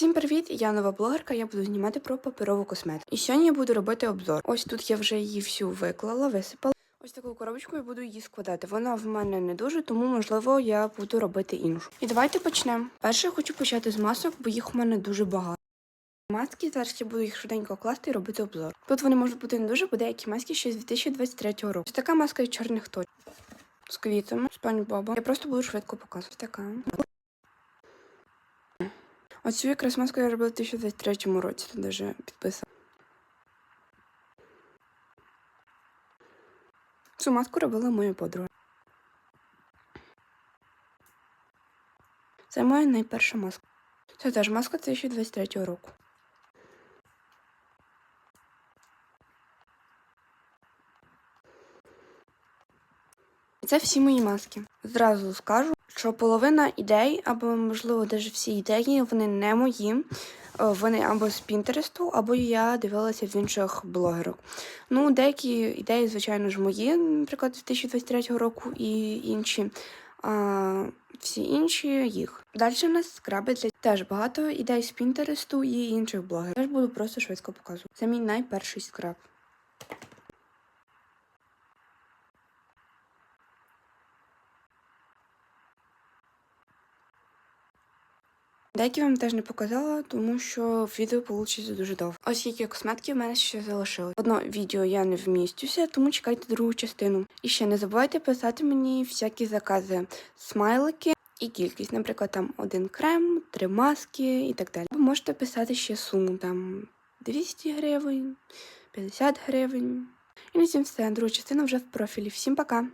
Всім привіт! Я нова блогерка. Я буду знімати про паперову косметику. І сьогодні я буду робити обзор. Ось тут я вже її всю виклала, висипала. Ось таку коробочку я буду її складати. Вона в мене не дуже, тому можливо я буду робити іншу. І давайте почнемо. Перше я хочу почати з масок, бо їх у мене дуже багато. Маски зараз я буду їх швиденько класти і робити обзор. Тут вони можуть бути не дуже, бо деякі маски ще з 2023 року. Ось така маска із чорних точок. З квітами, з пані Боба. Я просто буду швидко показувати. Така. Оцю якраз маску я робила в 2023 році, тут даже підписала. Цю маску робила моя подруга. Це моя найперша маска. Це теж маска 2023 року. Це всі мої маски. Зразу скажу, що половина ідей, або, можливо, навіть всі ідеї, вони не мої. Е, Вони або з Пінтересту, або я дивилася в інших блогерів. Ну, деякі ідеї, звичайно ж, мої, наприклад, 2023 року і інші. А всі інші їх. Далі в нас скраби для теж багато ідей з Пінтересту і інших блогерів. Теж буду просто швидко показувати. Це мій найперший скраб. Деякі вам теж не показала, тому що відео вийде дуже довго. Ось які косметики в мене ще залишилось. Одно відео я не вмістюся, тому чекайте другу частину. І ще не забувайте писати мені всякі закази, смайлики і кількість. Наприклад, там один крем, три маски і так далі. Ви можете писати ще суму там 200 гривень, 50 гривень. І на цьому все. Друга частина вже в профілі. Всім пока!